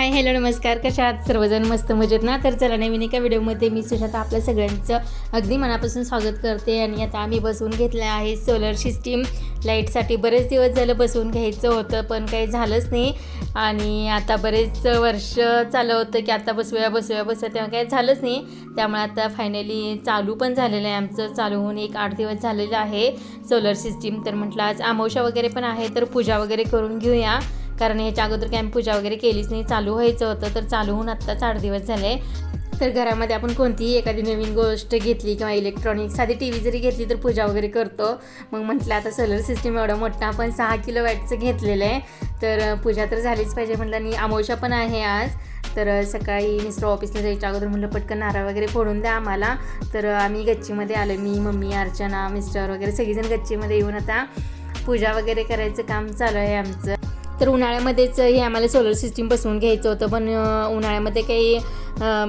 Hi hello नमस्कार. कशा आहात? सर्वजण मस्त मजेत ना? तर चला नवीन एका व्हिडिओमध्ये मी सुजाता आपल्या सगळ्यांचं अगदी मनापासून स्वागत करते. आणि आता आम्ही बसवून घेतलं आहे सोलर सिस्टीम लाईटसाठी बरेच दिवस झालं बसवून घ्यायचं होतं पण काही झालंच नाही. आणि आता बरेच वर्ष चाललं होतं की आता बसवूया बसूया बसूया तेव्हा काही झालंच नाही. त्यामुळे आता फायनली चालू पण झालेलं आहे आमचं. चालू होऊन एक आठ दिवस झालेलं आहे सोलर सिस्टीम तर म्हटलं आज आमोशा वगैरे पण आहे तर पूजा वगैरे करून घेऊया. कारण ह्याच्या अगोदर काय आम्ही पूजा वगैरे केलीच नाही. चालू व्हायचं होतं तर चालू होऊन आत्ताच आठ दिवस झाले. तर घरामध्ये आपण कोणतीही एखादी नवीन गोष्ट घेतली किंवा इलेक्ट्रॉनिक साधी टी व्ही जरी घेतली तर पूजा वगैरे करतो. मग म्हटलं आता सोलर सिस्टीम एवढं मोठं आपण सहा किलो वॅटचं घेतलेलं आहे. तर पूजा तर झालीच पाहिजे म्हटलं आणि आमोशा पण आहे आज. तर सकाळी मिस्टर ऑफिसला जायच्या अगोदर म्हटलं पटकन नारळ वगैरे फोडून द्या आम्हाला. तर आम्ही गच्चीमध्ये आलो मी मम्मी अर्चना मिस्टर वगैरे सगळीजण गच्चीमध्ये येऊन आता पूजा वगैरे करायचं काम चालू आहे आमचं. तर उन्हाळ्यामध्येच हे आम्हाला सोलर सिस्टीम बसवून घ्यायचं होतं. पण उन्हाळ्यामध्ये काही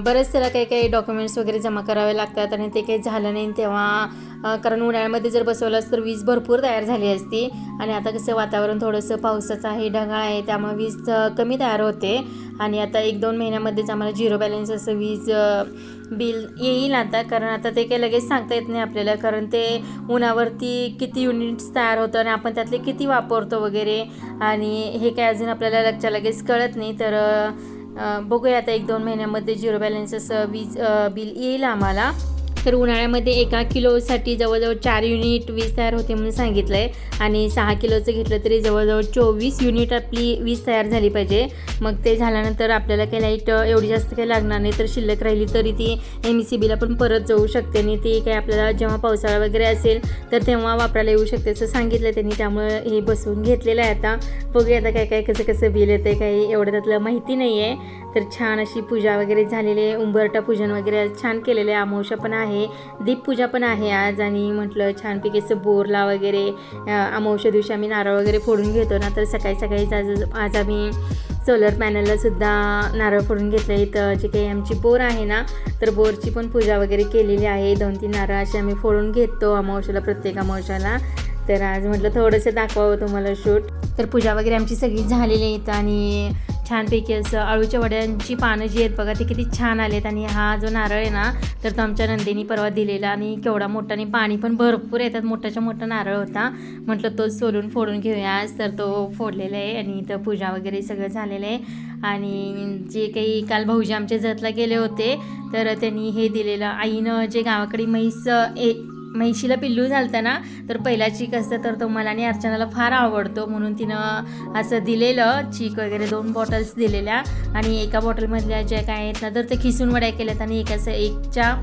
बरेच त्याला काही काही डॉक्युमेंट्स वगैरे जमा करावे लागतात आणि ते काही झालं नाही. तेव्हा कारण उन्हाळ्यामध्ये जर बसवलं तर वीज भरपूर तयार झाली असती. आणि आता कसं वातावरण थोडंसं पावसाचं आहे ढगाळ आहे त्यामुळे वीज कमी तयार होते. आणि आता एक दोन महिन्यामध्येच आम्हाला झिरो बॅलन्स असं वीज बिल येईल आता. कारण आता ते काही लगेच सांगता येत नाही आपल्याला. कारण ते उन्हावरती किती युनिट्स तयार होतं आणि आपण त्यातले किती वापरतो वगैरे. आणि हे काय अजून आपल्याला लगच्या लगेच कळत नाही. तर बघूया आता एक दोन महिन्यामध्ये झिरो बॅलन्सचं वीज बिल येईल आम्हाला. तर उन्हाळ्यामध्ये एका किलोसाठी जवळजवळ चार युनिट वीज तयार होते म्हणून सांगितलं आहे आणि सहा किलोचं घेतलं तरी जवळजवळ चोवीस युनिट आपली वीज तयार झाली पाहिजे. मग ते झाल्यानंतर आपल्याला काही लाइट एवढी जास्त काही लागणार नाही तर शिल्लक राहिली तरी ती एम सी बीला पण परत जाऊ शकते. आणि ती काही आपल्याला जेव्हा पावसाळा वगैरे असेल तर तेव्हा वापरायला येऊ शकते असं सांगितलं त्यांनी. त्यामुळे हे बसवून घेतलेलं आहे आता. बघूया आता काय काय कसं कसं बिल येतं काही एवढं त्यातलं माहिती नाही आहे तर छान अशी पूजा वगैरे झालेली आहे. उंबरटा पूजन वगैरे आज छान केलेले आहे. अमावस्या पण आहे. दीपपूजा पण आहे आज आणि म्हटलं छानपैकी असं बोरला वगैरे अमावश्या दिवशी आम्ही नारळ वगैरे फोडून घेतो ना तर सकाळी सकाळीच आज आज आम्ही सोलर पॅनलला सुद्धा नारळ फोडून घेतले. इथं जे काही आमची बोर आहे ना तर बोरची पण पूजा वगैरे केलेली आहे. दोन तीन नारळ असे आम्ही फोडून घेतो अमावश्याला प्रत्येक अमावशाला तर आज म्हटलं थोडंसं दाखवावं तुम्हाला शूट. तर पूजा वगैरे आमची सगळी झालेली आहेत आणि छानपैकी असं अळूच्या वड्यांची पानं जी आहेत बघा ती किती छान आलेत. आणि हा जो नारळ आहे ना तर तो आमच्या नंदिनी परवा दिलेला आणि केवढा मोठा आणि पाणी पण भरपूर येतात. मोठाच्या मोठा नारळ होता. म्हटलं तो सोलून फोडून घेऊया. आज तर तो फोडलेला आहे आणि इथं पूजा वगैरे सगळं झालेलं आहे. आणि जे काही काल भाऊजी आमच्या जतला गेले होते तर त्यांनी हे दिलेलं. आईनं जे गावाकडे म्हैस ए म्हैशीला पिल्लू झालतं ना तर पहिला चीक असतं तर तो मला आणि अर्चनाला फार आवडतो. म्हणून तिनं असं दिलेलं चीक वगैरे दोन बॉटल्स दिलेल्या. आणि एका बॉटलमधल्या ज्या काय आहेत ना तर ते खिसून वड्या केल्यात. आणि एक असं एकच्या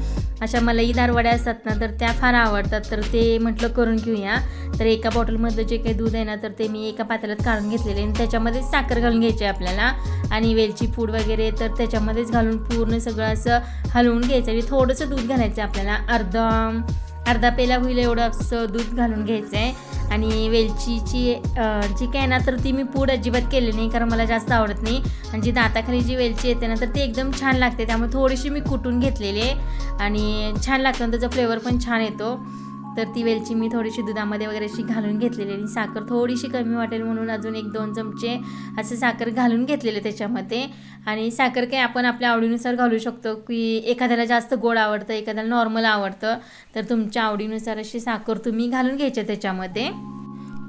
अशा मलईदार वड्या असतात ना तर त्या फार आवडतात. तर ते म्हटलं करून घेऊया. तर एका बॉटलमधलं जे काही दूध आहे ना तर ते मी एका पातेल्यात काढून घेतलेले आणि त्याच्यामध्ये साखर घालून घ्यायची आहे आपल्याला. आणि वेलची पूड वगैरे तर त्याच्यामध्येच घालून पूर्ण सगळं असं हलवून घ्यायचं. आणि थोडंसं दूध घालायचं आहे आपल्याला. अर्धा अर्धा पेला होईल एवढं असं दूध घालून घ्यायचं आहे आणि वेलचीची जी काय ना तर ती मी पूड अजिबात केली नाही कारण मला जास्त आवडत नाही. आणि जी दाताखाली जी वेलची येते ना तर ती एकदम छान लागते. त्यामुळे थोडीशी मी कुटून घेतलेली आहे. आणि छान लागतं त्याचा फ्लेवर पण छान येतो. तर ती वेलची मी थोडीशी दुधामध्ये वगैरे अशी घालून घेतलेली आणि साखर थोडीशी कमी वाटेल म्हणून अजून एक दोन चमचे असं साखर घालून घेतलेले त्याच्यामध्ये. आणि साखर काय आपण आपल्या आवडीनुसार घालू शकतो की एखाद्याला जास्त गोड आवडतं एखाद्याला नॉर्मल आवडतं तर तुमच्या आवडीनुसार अशी साखर तुम्ही घालून घ्यायची त्याच्यामध्ये.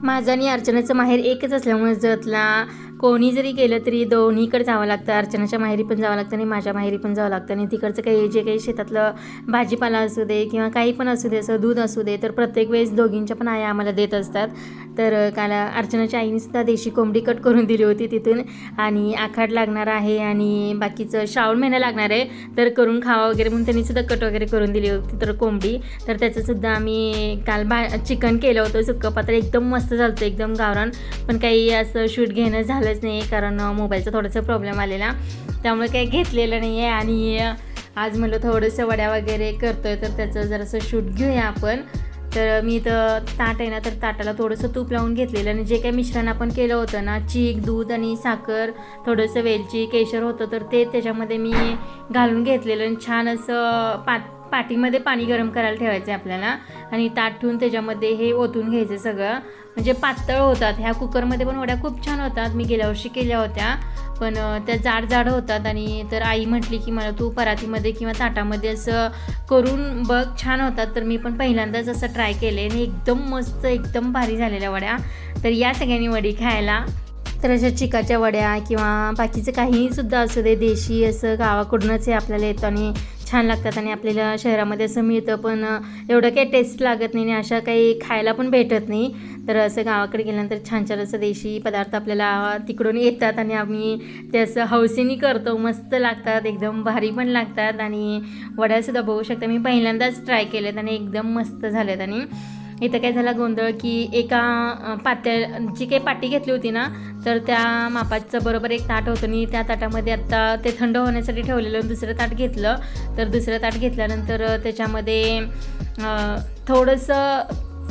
माझं आणि अर्चनाचं माहेर एकच असल्यामुळे जतला. कोणी जरी केलं तरी दोन्हीकडे जावं लागतं. अर्चनाच्या माहेरी पण जावं लागतं आणि माझ्या माहेरी पण जावं लागतं. आणि तिकडचं काही जे काही शेतातलं भाजीपाला असू दे किंवा काही पण असू दे असं दूध असू दे तर प्रत्येक वेळेस दोघींच्या पण आया आम्हाला देत असतात. तर काल अर्चनाच्या आईने सुद्धा देशी कोंबडी कट करून दिली होती तिथून आणि आखाड लागणार आहे आणि बाकीचं श्रावण महिना लागणार आहे तर करून खावा वगैरे म्हणून त्यांनी सुद्धा कट वगैरे करून दिली होती तर कोंबडी. तर त्याचं सुद्धा आम्ही काल बा चिकन केलं होतं सुक्कं पात्र एकदम मस्त झालं होतं एकदम गावरान. पण काही असं शूट घेणं झालंच नाही कारण मोबाईलचा थोडासा प्रॉब्लेम आलेला. त्यामुळे काही घेतलेलं नाही आहे आणि आज म्हणलं थोडंसं वड्या वगैरे करतोय तर त्याचं जरासं शूट घेऊया आपण. तर मी इथं ताट आहे ना तर ताटाला थोडंसं तूप लावून घेतलेलं आणि जे काही मिश्रण आपण केलं होतं ना चीक दूध आणि साखर थोडंसं वेलची केशर होतं तर ते त्याच्यामध्ये मी घालून घेतलेलं आणि छान असं पात पाटीमध्ये पाणी गरम करायला ठेवायचं आहे आपल्याला. आणि ताट ठेवून त्याच्यामध्ये हे ओतून घ्यायचं सगळं. म्हणजे पातळ होतात. ह्या कुकरमध्ये पण वड्या खूप छान होतात. मी गेल्या वर्षी केल्या होत्या. पण त्या जाड जाड होतात आणि तर आई म्हटली की मला तू परातीमध्ये किंवा ताटामध्ये असं करून बघ छान होतात. तर मी पण पहिल्यांदाच असं ट्राय केले आणि एकदम मस्त एकदम भारी झालेल्या वड्या. तर या सगळ्यांनी वडी खायला. तर अशा चिकाच्या वड्या किंवा बाकीचं काहीही सुद्धा असू दे देशी असं गावाकडूनच हे आपल्याला येतं आणि छान लागतात आणि आपल्याला शहरामध्ये असं मिळतं पण एवढं काही टेस्ट लागत नाही आणि अशा काही खायला पण भेटत नाही. तर असं गावाकडे गेल्यानंतर छान छान असं देशी पदार्थ आपल्याला तिकडून येतात आणि आम्ही ते असं हौसेनी करतो. मस्त लागतात एकदम भारी पण लागतात आणि वड्यासुद्धा बघू शकता. मी पहिल्यांदाच ट्राय केलेत आणि एकदम मस्त झालेत आणि इथं काय झाला गोंधळ की एका पात्याची पात्या जी काही पाटी घेतली होती ना तर त्या मापाचं बरोबर एक ताट होतं आणि त्या ताटामध्ये आत्ता ते थंड होण्यासाठी ठेवलेलं दुसरं ताट घेतलं. तर दुसरं ताट घेतल्यानंतर त्याच्यामध्ये थोडंसं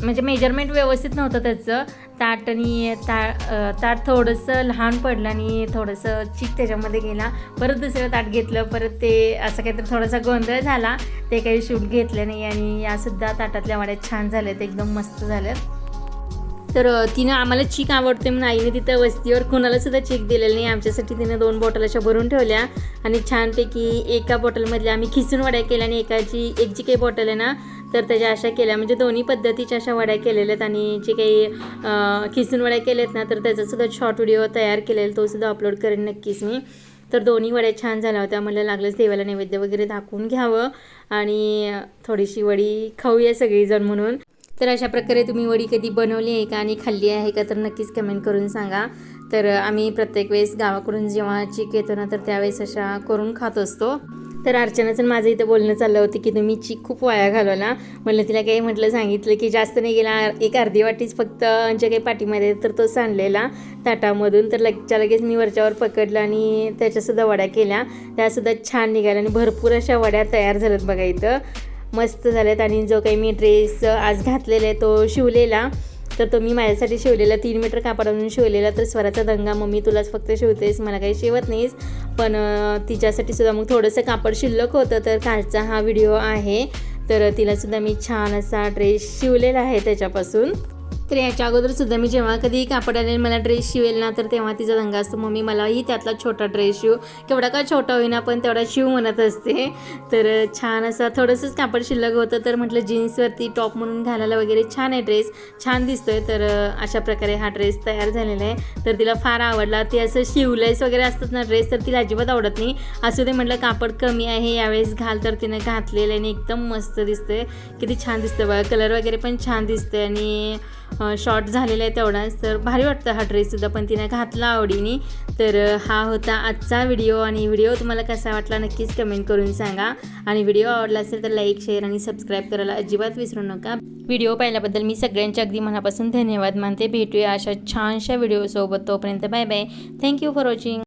म्हणजे मेजरमेंट व्यवस्थित नव्हतं त्याचं. ताट आणि ता ताट थोडंसं लहान पडलं आणि थोडंसं चीक त्याच्यामध्ये गेला. परत दुसरं ताट घेतलं परत ते असं काहीतरी थोडासा गोंधळ झाला. ते काही शूट घेतलं नाही आणि यासुद्धा ताटातल्या वाड्या छान झाल्यात एकदम मस्त झाल्यात. तर तिनं आम्हाला चीक आवडते म्हणून आईने तिथं वस्तीवर कोणालासुद्धा चीक दिलेलं नाही. आमच्यासाठी तिनं दोन बॉटल अशा भरून ठेवल्या आणि छानपैकी एका बॉटलमधल्या आम्ही खिसून वड्या केल्या आणि एकाची एक जी काही बॉटल आहे ना तर त्याच्या अशा केल्या. म्हणजे दोन्ही पद्धतीच्या अशा वड्या केलेल्या आहेत आणि जे काही खिसून वड्या केल्यात ना तर त्याचासुद्धा शॉर्ट व्हिडिओ तयार केलेला तो सुद्धा अपलोड करेन नक्कीच मी. तर दोन्ही वड्या छान झाल्या होत्या. मला लागलंच देवाला नैवेद्य वगैरे दाखवून घ्यावं आणि थोडीशी वडी खाऊया सगळीजण म्हणून. तर अशा प्रकारे तुम्ही वडी कधी बनवली आहे का आणि खाल्ली आहे का तर नक्कीच कमेंट करून सांगा. तर आम्ही प्रत्येक वेळेस गावाकडून जेव्हा चीक येतो ना तर त्यावेळेस अशा करून खात असतो. तर अर्चनाचं माझं इथं बोलणं चाललं होतं की तुम्ही चीक खूप वाया घालवला. म्हणलं तिला काही म्हटलं सांगितलं की जास्त नाही गेला एक अर्धी वाटीच फक्त जे काही पाठीमध्ये तर तो सांडलेला ताटामधून. तर लगेच्या लगेच मी वरच्यावर पकडलं आणि त्याच्यासुद्धा वड्या केल्या. त्यासुद्धा छान निघाल्या आणि भरपूर अशा वड्या तयार झाल्यात बघा इथं. मस्त झाल्यात आणि जो काही मी ड्रेस आज घातलेला आहे तो शिवलेला. तर तो मी माझ्यासाठी शिवलेला तीन मीटर कापडावरून शिवलेला तर स्वराचा दंगा मम्मी तुलाच फक्त शिवतेस मला काही शिवत नाहीस. पण तिच्यासाठी सुद्धा मग थोडंसं कापड शिल्लक होतं तर कालचा हा व्हिडिओ आहे. तर तिलासुद्धा मी छान असा ड्रेस शिवलेला आहे त्याच्यापासून. तर याच्या अगोदर सुद्धा मी जेव्हा कधी कापडाने मला ड्रेस शिवेल ना तर तेव्हा तिचा दंगा असतो. मम्मी मलाही त्यातला छोटा ड्रेस शिव. केवढा का छोटा होईना पण तेवढा शिव म्हणत असते. तर छान असा थोडंसंच कापड शिल्लक होतं. तर म्हटलं जीन्सवरती टॉप म्हणून घालायला वगैरे छान आहे ड्रेस छान दिसतोय. तर अशा प्रकारे हा ड्रेस तयार झालेला आहे. तर तिला फार आवडला. ते असं शिवलेस वगैरे असतात ना ड्रेस तर तिला अजिबात आवडत नाही. असं ते म्हटलं कापड कमी आहे यावेळेस घाल तर तिनं घातलेलं आहे आणि एकदम मस्त दिसतंय. किती छान दिसतं बघा. कलर वगैरे पण छान दिसतंय आणि शॉर्ट झालेला आहे तेवढाच. तर भारी वाटतं हा ड्रेससुद्धा पण तिने घातला आवडीने. तर हा होता आजचा व्हिडिओ आणि व्हिडिओ तुम्हाला कसा वाटला नक्कीच कमेंट करून सांगा. आणि व्हिडिओ आवडला असेल तर लाईक शेअर आणि सबस्क्राईब करायला अजिबात विसरू नका. व्हिडिओ पाहिल्याबद्दल मी सगळ्यांच्या अगदी मनापासून धन्यवाद मानते. भेटूया अशा छानशा व्हिडिओसोबत तोपर्यंत bye bye thank you for watching